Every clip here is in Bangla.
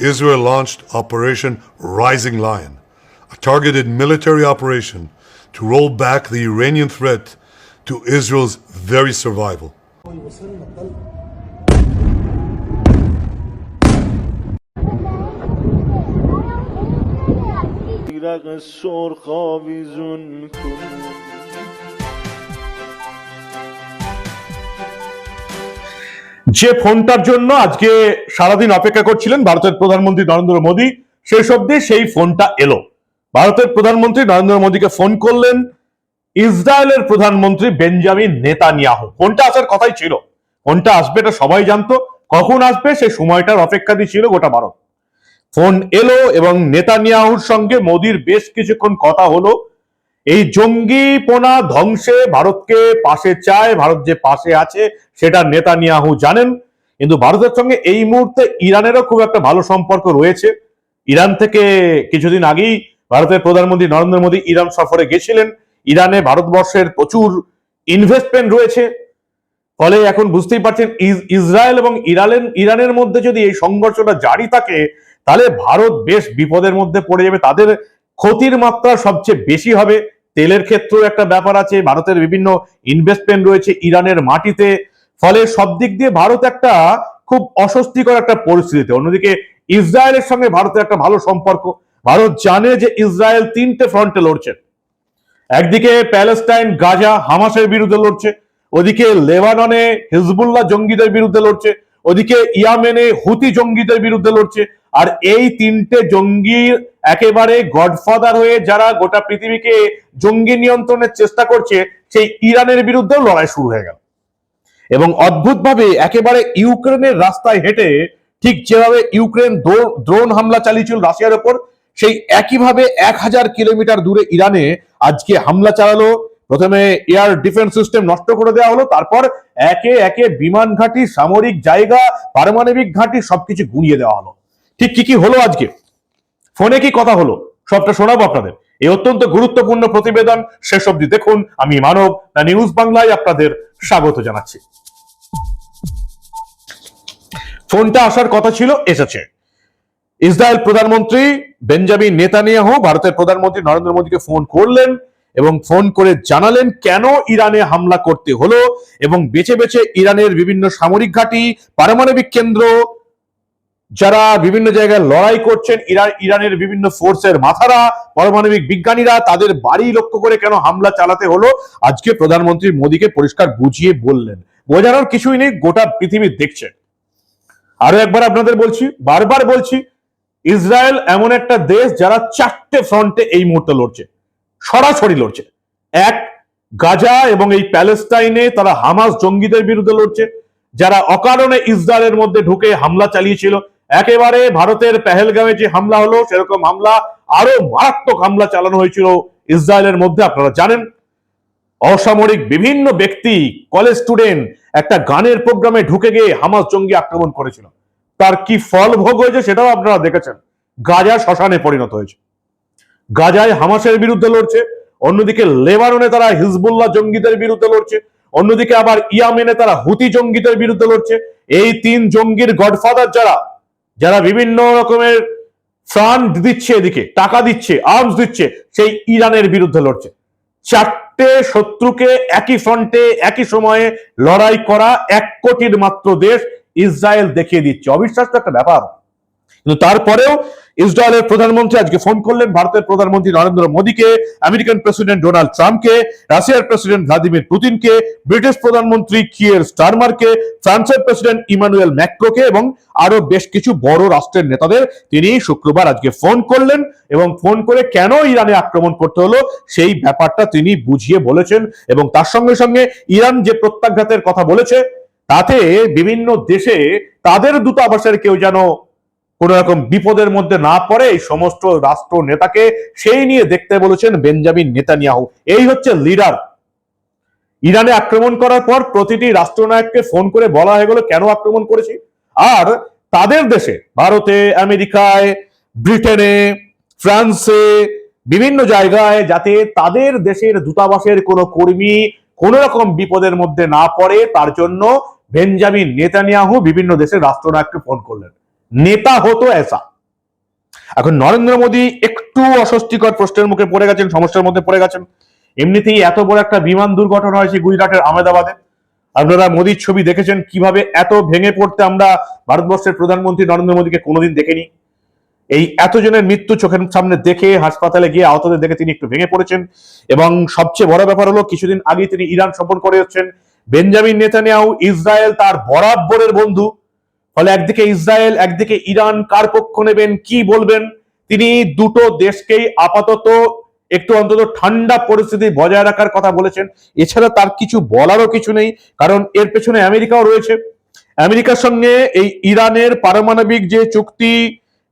Israel launched Operation Rising Lion, a targeted military operation to roll back the Iranian threat to Israel's very survival. যে ফোনটার জন্য আজকে সারাদিন অপেক্ষা করছিলেন ভারতের প্রধানমন্ত্রী নরেন্দ্র মোদী, শেষ অব্দি সেই ফোনটা এলো। ভারতের প্রধানমন্ত্রী নরেন্দ্র মোদীকে ফোন করলেন ইসরায়েলের প্রধানমন্ত্রী বেঞ্জামিন নেতানিয়াহু। ফোনটা আসার কথাই ছিল। ফোনটা আসবে এটা সবাই জানতো। কখন আসবে সেই সময়টার অপেক্ষা ছিল গোটা ভারত। ফোন এলো এবং নেতানিয়াহুর সঙ্গে মোদির বেশ কিছুক্ষণ কথা হলো। এই জঙ্গিপোনা ধ্বংসে ভারতকে পাশে চায়, ভারত যে পাশে আছে, সেটা নেতানিয়াহু জানেন। কিন্তু ভারতের সঙ্গে এই মুহূর্তে ইরানেরও খুব একটা ভালো সম্পর্ক রয়েছে। ইরান থেকে কিছুদিন আগেই ভারতের প্রধানমন্ত্রী নরেন্দ্র মোদী ইরান সফরে গেছিলেন। ইরানে ভারতবর্ষের প্রচুর ইনভেস্টমেন্ট রয়েছে। ফলে এখন বুঝতেই পারছেন ইস- ইসরায়েল এবং ইরানের ইরানের মধ্যে যদি এই সংঘর্ষটা জারি থাকে, তাহলে ভারত বেশ বিপদের মধ্যে পড়ে যাবে। তাদের ক্ষতির মাত্রা সবচেয়ে বেশি হবে। তেলের ক্ষেত্রেও একটা ব্যাপার আছে, ভারতের বিভিন্ন ইনভেস্টমেন্ট রয়েছে ইরানের মাটিতে। ফলে সব দিক দিয়ে ভারত একটা খুব অস্বস্তিকর একটা পরিস্থিতিতে। অন্যদিকে ইসরায়েলের সঙ্গে ভারতের একটা ভালো সম্পর্ক। ভারত জানে যে ইসরায়েল তিনটে ফ্রন্টে লড়ছে। একদিকে প্যালেস্টাইন, গাজা, হামাসের বিরুদ্ধে লড়ছে। ওদিকে লেবাননে হিজবুল্লাহ জঙ্গিদের বিরুদ্ধে লড়ছে। ওদিকে ইয়ামেনে হুতি জঙ্গিদের বিরুদ্ধে লড়ছে। আর এই তিনটে জঙ্গির একেবারে গডফাদার হয়ে যারা গোটা পৃথিবীকে জঙ্গি নিয়ন্ত্রণের চেষ্টা করছে, সেই ইরানের বিরুদ্ধেও লড়াই শুরু হয়ে গেল। এবং অদ্ভুতভাবে একেবারে ইউক্রেনের রাস্তায় হেঁটে ঠিক যেভাবে ইউক্রেন ড্রোন হামলা চালিয়েছিল রাশিয়ার ওপর, সেই একইভাবে এক হাজার কিলোমিটার দূরে ইরানে আজকে হামলা চালালো। প্রথমে এয়ার ডিফেন্স সিস্টেম নষ্ট করে দেওয়া হলো, তারপর একে একে বিমান ঘাঁটি, সামরিক জায়গা, পারমাণবিক ঘাঁটি সবকিছু গুঁড়িয়ে দেওয়া হলো। ঠিক কি কি হলো আজকে? ফোনে কি কথা হলো? সবটা শোনাবো আপনাদের। এই অত্যন্ত গুরুত্বপূর্ণ প্রতিবেদন শেষ অবধি দেখুন। আমি মানব না নিউজ বাংলায় আপনাদের স্বাগত জানাচ্ছি। ফোনটা আসার কথা ছিল, এসেছে। ইসরায়েল প্রধানমন্ত্রী বেঞ্জামিন নেতানিয়াহু ভারতের প্রধানমন্ত্রী নরেন্দ্র মোদীকে ফোন করলেন এবং ফোন করে জানালেন কেন ইরানে হামলা করতে হলো এবং বেছে বেছে ইরানের বিভিন্ন সামরিক ঘাঁটি, পারমাণবিক কেন্দ্র যারা বিভিন্ন জায়গায় লড়াই করছেন, ইরান, ইরানের বিভিন্ন ফোর্সের মাথারা, পারমাণবিক বিজ্ঞানীরা, তাদের বাড়ি লক্ষ্য করে কেন হামলা চালাতে হলো? আজকে প্রধানমন্ত্রী মোদীকে পরিষ্কার বুঝিয়ে বললেন। বোঝানোর কিছুই নেই, গোটা পৃথিবী দেখছে। আরও একবার আপনাদের বলছি, বারবার বলছি, ইসরায়েল এমন একটা দেশ যারা চারটে ফ্রন্টে এই মুহূর্তে লড়ছে। সরাসরি লড়ছে। এক, গাজা এবং এই প্যালেস্টাইনে তারা হামাস জঙ্গিদের বিরুদ্ধে লড়ছে। যারা অকারণে ইসরায়েলের মধ্যে ঢুকে হামলা চালিয়েছিল একেবারে ভারতের পেহেলগামে যে হামলা হলো, সেরকম হামলা, আরও মারাত্মক হামলা চালানো হয়েছিল ইসরায়েলের মধ্যে, আপনারা জানেন। অসামরিক বিভিন্ন ব্যক্তি কলেজ স্টুডেন্ট একটা গানের প্রোগ্রামে ঢুকে গিয়ে হামাস জঙ্গি আক্রমণ করেছিল। তার কি ফল ভোগ হয়েছে সেটাও আপনারা দেখেছেন। গাজা শ্মশানে পরিণত হয়েছে। গাজায় হামাসের বিরুদ্ধে লড়ছে, অন্যদিকে লেবাননে তারা হিজবুল্লাহ জঙ্গিদের বিরুদ্ধে লড়ছে, অন্যদিকে আবার ইয়ামেনে তারা হুতি জঙ্গিদের বিরুদ্ধে লড়ছে। এই তিন জঙ্গির গডফাদার যারা যারা বিভিন্ন রকমের ফান্ড দিচ্ছে এদিকে, টাকা দিচ্ছে আর্মস দিচ্ছে, সেই ইরানের বিরুদ্ধে লড়ছে। চারটে শত্রুকে একই ফ্রন্টে একই সময়ে লড়াই করা এক কোটির মাত্র দেশ ইসরায়েল দেখিয়ে দিচ্ছে। অবিশ্বাস্য একটা ব্যাপার। কিন্তু তারপরেও ইসরায়েলের প্রধানমন্ত্রী আজকে ফোন করলেন ভারতের প্রধানমন্ত্রী নরেন্দ্র মোদীকে, আমেরিকান প্রেসিডেন্ট ডোনাল্ড ট্রাম্পকে রাশিয়ার প্রেসিডেন্ট ভ্লাদিমির পুতিনকে ব্রিটিশ প্রধানমন্ত্রী কিয়ের স্টারমারকে ফ্রান্সের প্রেসিডেন্ট ইমানুয়েল ম্যাক্রোকে এবং আরও বেশ কিছু বড় রাষ্ট্রের নেতাদের তিনি শুক্রবার আজকে ফোন করলেন এবং ফোন করে কেন ইরানে আক্রমণ করতে হলো সেই ব্যাপারটা তিনি বুঝিয়ে বলেছেন এবং তার সঙ্গে সঙ্গে ইরান যে প্রত্যাঘাতের কথা বলেছে, তাতে বিভিন্ন দেশে তাদের দূতাবাসের কেউ যেন কোন রকম বিপদের মধ্যে না পড়ে এই সমস্ত রাষ্ট্র নেতাকে সেই নিয়ে দেখতে বলেছেন বেঞ্জামিন নেতানিয়াহু। এই হচ্ছে লিডার। ইরানে আক্রমণ করার পর প্রতিটি রাষ্ট্রনায়ককে ফোন করে বলা হয়ে গেল, কেন আক্রমণ করেছি? আর তাদের দেশে, ভারতে, আমেরিকায়, ব্রিটেনে, ফ্রান্সে, বিভিন্ন জায়গায় যাতে তাদের দেশের দূতাবাসের কোনো কর্মী কোন রকম বিপদের মধ্যে না পড়ে, তার জন্য বেঞ্জামিন নেতানিয়াহু বিভিন্ন দেশের রাষ্ট্রনায়ককে ফোন করলেন। নেতা হতো এসা এখন নরেন্দ্র মোদী একটু অস্বস্তিকর প্রশ্নের মুখে পড়ে গেছেন, সমস্যার মধ্যে পড়ে গেছেন। এমনিতেই এত বড় একটা বিমান দুর্ঘটনা হয়েছে গুজরাটের আহমেদাবাদে। আপনারা মোদীর ছবি দেখেছেন কীভাবে এত ভেঙে পড়তে আমরা ভারতবর্ষের প্রধানমন্ত্রী নরেন্দ্র মোদীকে কোনোদিন দেখিনি। এই এতজনের মৃত্যু চোখের সামনে দেখে, হাসপাতালে গিয়ে আহতদের দেখে তিনি একটু ভেঙে পড়েছেন। এবং সবচেয়ে বড় ব্যাপার হলো, কিছুদিন আগে তিনি ইরান সফর করে যাচ্ছেন বেঞ্জামিন নেতানিয়াহু ইসরায়েল তার বরাবরের বন্ধু। ফলে একদিকে ইসরায়েল, একদিকে ইরান, কার পক্ষ নেবেন, কি বলবেন? তিনি দুটো দেশকেই আপাতত একটু অন্তত ঠান্ডা পরিস্থিতি বজায় রাখার কথা বলেছেন। এছাড়া তার কিছু বলারও কিছু নেই, কারণ এর পেছনে আমেরিকাও রয়েছে। আমেরিকার সঙ্গে এই ইরানের পারমাণবিক যে চুক্তি,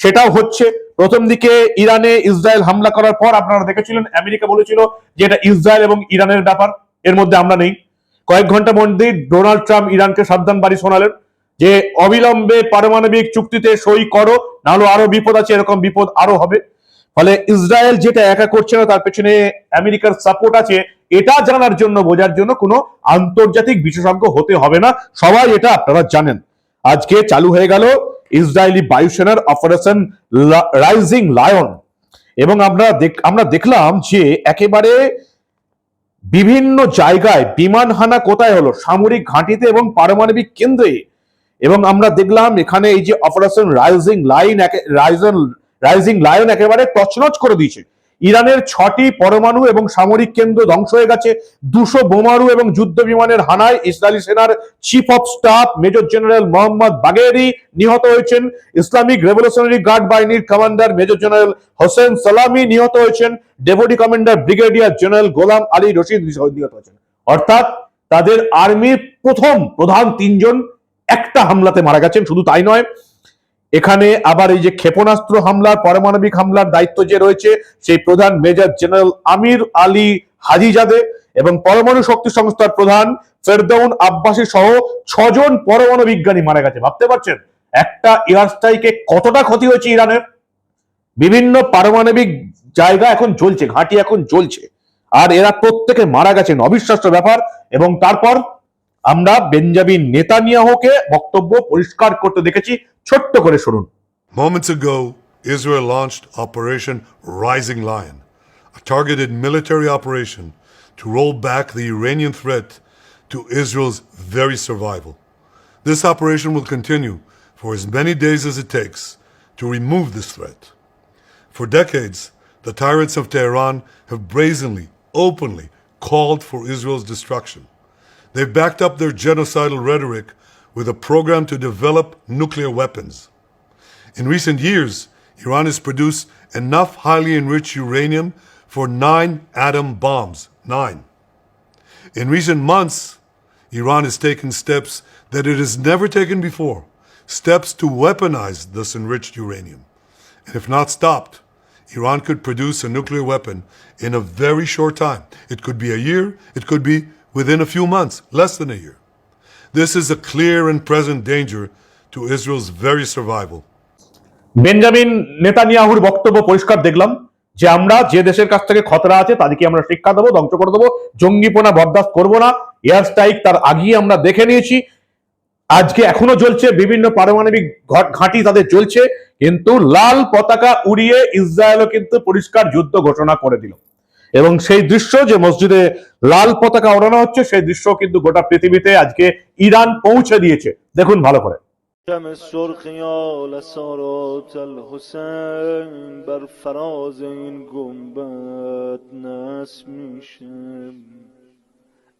সেটাও হচ্ছে। প্রথম দিকে ইরানে ইসরায়েল হামলা করার পর আপনারা দেখেছিলেন, আমেরিকা বলেছিল যে এটা ইসরায়েল এবং ইরানের ব্যাপার, এর মধ্যে আমরা নেই। কয়েক ঘণ্টা মধ্যেই ডোনাল্ড ট্রাম্প ইরানকে সাবধান বাড়ি শোনালেন। যে অবিলম্বে পারমাণবিক চুক্তিতে সই করো, নাহলে আরও বিপদ আছে, এরকম বিপদ আরও হবে। ফলে ইসরায়েল যেটা একা করছে না, তার পেছনে আমেরিকার সাপোর্ট আছে, এটা জানার জন্য, বোঝার জন্য কোনো আন্তর্জাতিক বিশেষজ্ঞ হতে হবে না। সবাই এটা আপনারা জানেন। আজকে চালু হয়ে গেল ইসরায়েলি বায়ুসেনার অপারেশন রাইজিং লায়ন এবং আমরা আমরা দেখলাম যে একেবারে বিভিন্ন জায়গায় বিমান হানা কোথায় হলো? সামরিক ঘাঁটিতে এবং পারমাণবিক কেন্দ্রে। এবং আমরা দেখলাম এখানে এই যে operation rising line risen rising lion একেবারে তছনছ করে দিয়েছে। ইরানের ছটি পরমাণু এবং সামরিক কেন্দ্র ধ্বংস হয়ে গেছে। দুশো বোমারু এবং যুদ্ধ বিমানের হানায় ইসরায়েলি সেনার chief of staff major general Mohammad Bagheri নিহত হয়েছেন। ইসলামিক রেভলিউশনারি গার্ড বাহিনীর commander major general Hossein Salami নিহত হয়েছেন। Deputy commander brigadier general Gholam Ali Rashid নিহত হয়েছেন। অর্থাৎ তাদের আর্মির প্রথম, প্রধান তিনজন একটা হামলাতে মারা গেছেন, শুধু তাই নয়, এখানে আবার এই যে ক্ষেপণাস্ত্র হামলার, পারমাণবিক হামলার দায়িত্ব যে রয়েছে, সেই প্রধান major general Amir Ali Hajizadeh এবং পরমাণু শক্তি সংস্থার প্রধান ফেরদৌন আব্বাসী সহ ছজন পরমাণু বিজ্ঞানী মারা গেছে। ভাবতে পারছেন? একটা এয়ার স্ট্রাইকে কতটা ক্ষতি হয়েছে ইরানের? বিভিন্ন পারমাণবিক জায়গা এখন জ্বলছে, ঘাঁটি এখন জ্বলছে। আর এরা প্রত্যেকে মারা গেছেন, অবিশ্বাস্য ব্যাপার। এবং তারপর আমরা বেঞ্জামিন নেতানিয়াহুকে বক্তব্য পরিষ্কার করতে দেখেছি ছোট্ট করে শুনুন Moments ago, Israel launched Operation Rising Lion, a targeted military operation to roll back the Iranian threat to Israel's very survival. This operation will continue for as many days as it takes to remove this threat. For decades, the tyrants of Tehran have brazenly, openly called for Israel's destruction. They've backed up their genocidal rhetoric with a program to develop nuclear weapons. In recent years, Iran has produced enough highly enriched uranium for nine atom bombs. Nine. In recent months, Iran has taken steps that it has never taken before steps to weaponize this enriched uranium. And if not stopped, Iran could produce a nuclear weapon in a very short time. It could be a year, it could be within a few months, less than a year. This is a clear and present danger to Israel's very survival. Benjamin নেতানিয়াহুর বক্তব্য পরিষ্কার দেখলাম যে আমরা যে দেশের কাছ থেকে খতরা আছে তাদেরকে আমরা শিক্ষা দেবো ধ্বংস করে দেবো জঙ্গিপনা বরদাস্ত করব না এয়ার স্ট্রাইক তার আগেই আমরা দেখে নিয়েছি আজকে এখনও চলছে বিভিন্ন পারমাণবিক ঘাঁটি তাদের চলছে কিন্তু লাল পতাকা উড়িয়ে ইসরায়েলও কিন্তু পরিষ্কার যুদ্ধ ঘোষণা করে দিল এবং সেই দৃশ্য যে মসজিদে লাল পতাকা ওড়ানো হচ্ছে সেই দৃশ্য কিন্তু গোটা পৃথিবীতে আজকে ইরান পৌঁছে দিয়েছে দেখুন ভালো করে شم سرخیال سارات الحسین بر فراز این گنبد نصب میشه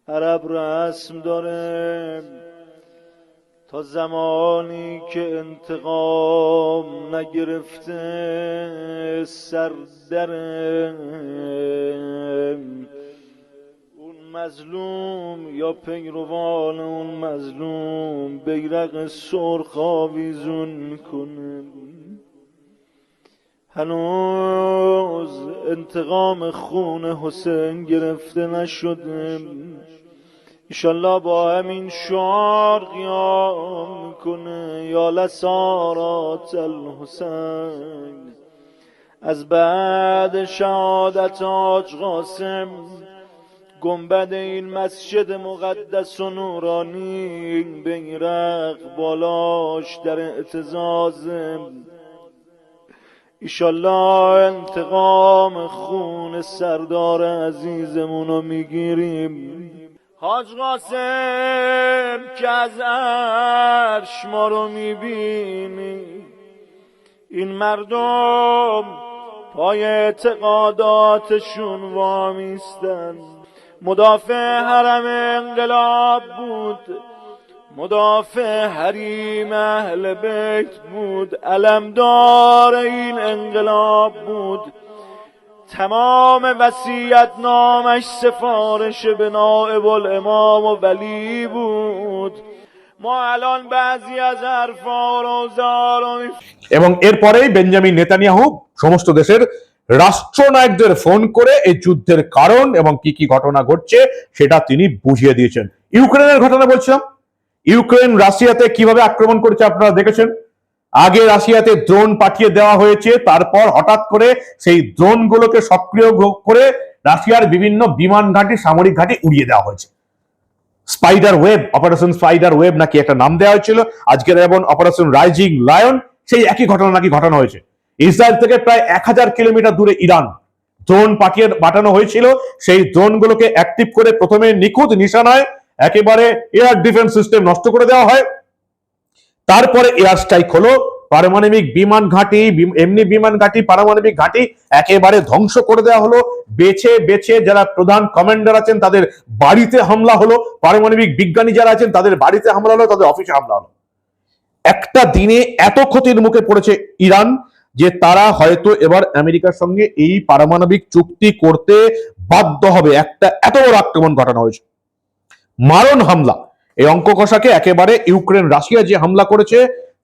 عرب رسم داره تا زمانی که انتقام نگرفته سر دره اون مظلوم یا پیروان اون مظلوم بیرق سرخ آویزون کنه. هنوز انتقام خون حسین گرفته نشده. ایشالله با همین شعار قیام می‌کنه. یا لسارات الحسین. از بعد شهادت آج قاسم. گنبد این مسجد مقدس و نورانی بیرق بالاش در اعتزازم ایشالله انتقام خون سردار عزیزمونو می‌گیریم. حاج قاسم که از عرش ما رو می‌بینی. این مردم پای اعتقاداتشون وامیستن. مدافع حرم انقلاب بود. مدافع حریم اهل بیت بود. علمدار این انقلاب بود. تمام وسیعت نامش سفارش به نائب الامام و ولی بود ما الان بعضی از حرفا رو زارو এবং এরপরেই বেঞ্জামিন নেতানিয়াহু সমস্ত দেশের রাষ্ট্রনায়কদের ফোন করে এই যুদ্ধের কারণ এবং কি কি ঘটনা ঘটছে সেটা তিনি বুঝিয়ে দিয়েছেন ইউক্রেনের ঘটনা বলছিলাম ইউক্রেন রাশিয়াতে কিভাবে আক্রমণ করেছে আপনারা দেখেছেন আগে রাশিয়াতে ড্রোন পাঠিয়ে দেওয়া হয়েছে, তারপর হঠাৎ করে সেই ড্রোনগুলোকে সক্রিয় করে রাশিয়ার বিভিন্ন বিমান ঘাঁটি, সামরিক ঘাঁটি উড়িয়ে দেওয়া হয়েছে। Spider web operation spider web নাকি একটা নাম দেওয়া হয়েছিল। আজকের যেমন অপারেশন রাইজিং লায়ন সেই একই ঘটনা নাকি ঘটানো হয়েছে। ইসরায়েল থেকে প্রায় এক হাজার কিলোমিটার দূরে ইরান। ড্রোন পাঠিয়ে, পাঠানো হয়েছিল। সেই ড্রোনগুলোকে অ্যাক্টিভ করে প্রথমে নিখুঁত নিশানায় একেবারে এয়ার ডিফেন্স সিস্টেম নষ্ট করে দেওয়া হয়। তারপরে এয়ার স্ট্রাইক হলো। পারমাণবিক বিমান ঘাঁটি এমনি বিমান ঘাঁটি, পারমাণবিক ঘাঁটি একেবারে ধ্বংস করে দেওয়া হলো। বেছে বেছে যারা প্রধান কমান্ডার আছেন, তাদের বাড়িতে হামলা হলো। পারমাণবিক বিজ্ঞানী যারা আছেন, তাদের বাড়িতে হামলা হলো, তাদের অফিসে হামলা হলো। একটা দিনে এত ক্ষতির মুখে পড়েছে ইরান যে তারা হয়তো এবার আমেরিকার সঙ্গে এই পারমাণবিক চুক্তি করতে বাধ্য হবে। একটা, এত বড় আক্রমণ ঘটানো হয়েছে। মারণ হামলা। এই অঙ্ক কষাকে একেবারে ইউক্রেন, রাশিয়া যে হামলা করেছে,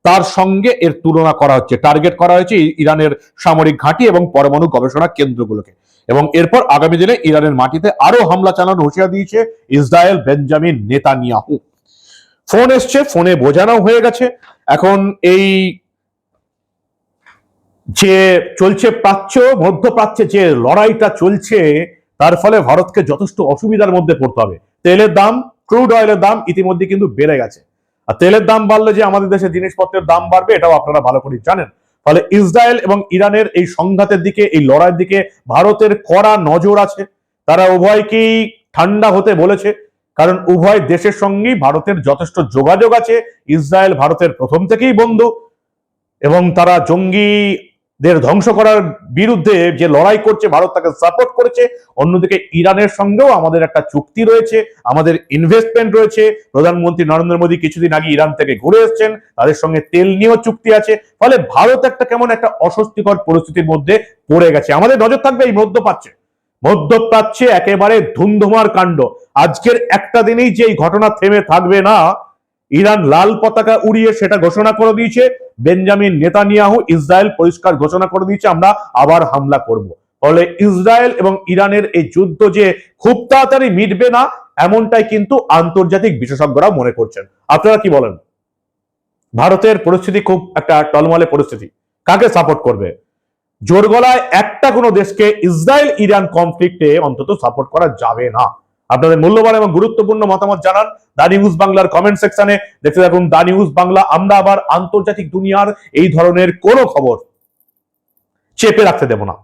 তার সঙ্গে এর তুলনা করা হচ্ছে। টার্গেট করা হয়েছে ইরানের সামরিক ঘাঁটি এবং পরমাণু গবেষণা কেন্দ্রগুলোকে। এবং এরপর আগামী দিনে ইরানের মাটিতে আরও হামলা চালানোর হুঁশিয়ার দিয়েছে ইসরায়েল বেঞ্জামিন নেতানিয়াহু। ফোন এসছে, ফোনে বোঝানো হয়ে গেছে। এখন এই যে চলছে প্রাচ্য, মধ্যপ্রাচ্যে যে লড়াইটা চলছে, তার ফলে ভারতকে যথেষ্ট অসুবিধার মধ্যে পড়তে হবে। তেলের দাম ক্রুড অয়েলের দাম ইতিমধ্যে কিন্তু বেড়ে গেছে। আর তেলের দাম বাড়লে যে আমাদের দেশে জিনিসপত্রের দাম বাড়বে, এটাও আপনারা ভালো করে জানেন। ফলে ইসরায়েল এবং ইরানের এই সংঘাতের দিকে, এই লড়াইয়ের দিকে ভারতের কড়া নজর আছে। তারা উভয়কেই ঠান্ডা হতে বলেছে, কারণ উভয় দেশের সঙ্গেই ভারতের যথেষ্ট যোগাযোগ আছে। ইসরায়েল ভারতের প্রথম থেকেই বন্ধু এবং তারা জঙ্গিদের ধ্বংস করার বিরুদ্ধে যে লড়াই করছে, ভারত তাকে সাপোর্ট করেছে। অন্যদিকে ইরানের সঙ্গেও আমাদের একটা চুক্তি রয়েছে, আমাদের ইনভেস্টমেন্ট রয়েছে। প্রধানমন্ত্রী নরেন্দ্র মোদী কিছুদিন আগে ইরান থেকে ঘুরে এসেছেন, তাদের সঙ্গে তেল নিয়েও চুক্তি আছে। ফলে ভারত একটা কেমন একটা অস্বস্তিকর পরিস্থিতির মধ্যে পড়ে গেছে। আমাদের নজর থাকবে এই মধ্যপ্রাচ্যে। মধ্যপ্রাচ্যে একেবারে ধুমধুমার কাণ্ড। আজকের একটা দিনেই যে এই ঘটনা থেমে থাকবে না ইরান লাল পতাকা উড়িয়ে সেটা ঘোষণা করে দিয়েছে। বেঞ্জামিন নেতানিয়াহু ইসরায়েল পরিষ্কার ঘোষণা করে দিয়েছে, আমরা আবার হামলা করব। ফলে ইসরায়েল এবং ইরানের এই যুদ্ধ যে খুব তাড়াতাড়ি মিটবে না, এমনটাই কিন্তু আন্তর্জাতিক বিশেষজ্ঞরা মনে করছেন। আপনারা কি বলেন? ভারতের পরিস্থিতি খুব একটা টলমলে পরিস্থিতি। কাকে সাপোর্ট করবে? জোর গলায় একটা কোনো দেশকে ইসরায়েল ইরান কনফ্লিক্টে অন্তত সাপোর্ট করা যাবে না। আপনাদের মূল্যবান এবং গুরুত্বপূর্ণ মতামত জানান দা নিউজ বাংলার কমেন্ট সেকশনে দেখতে থাকুন দা নিউজ বাংলা, আমরা আবার আন্তর্জাতিক দুনিয়ার এই ধরনের কোনো খবর চেপে রাখতে দেব না।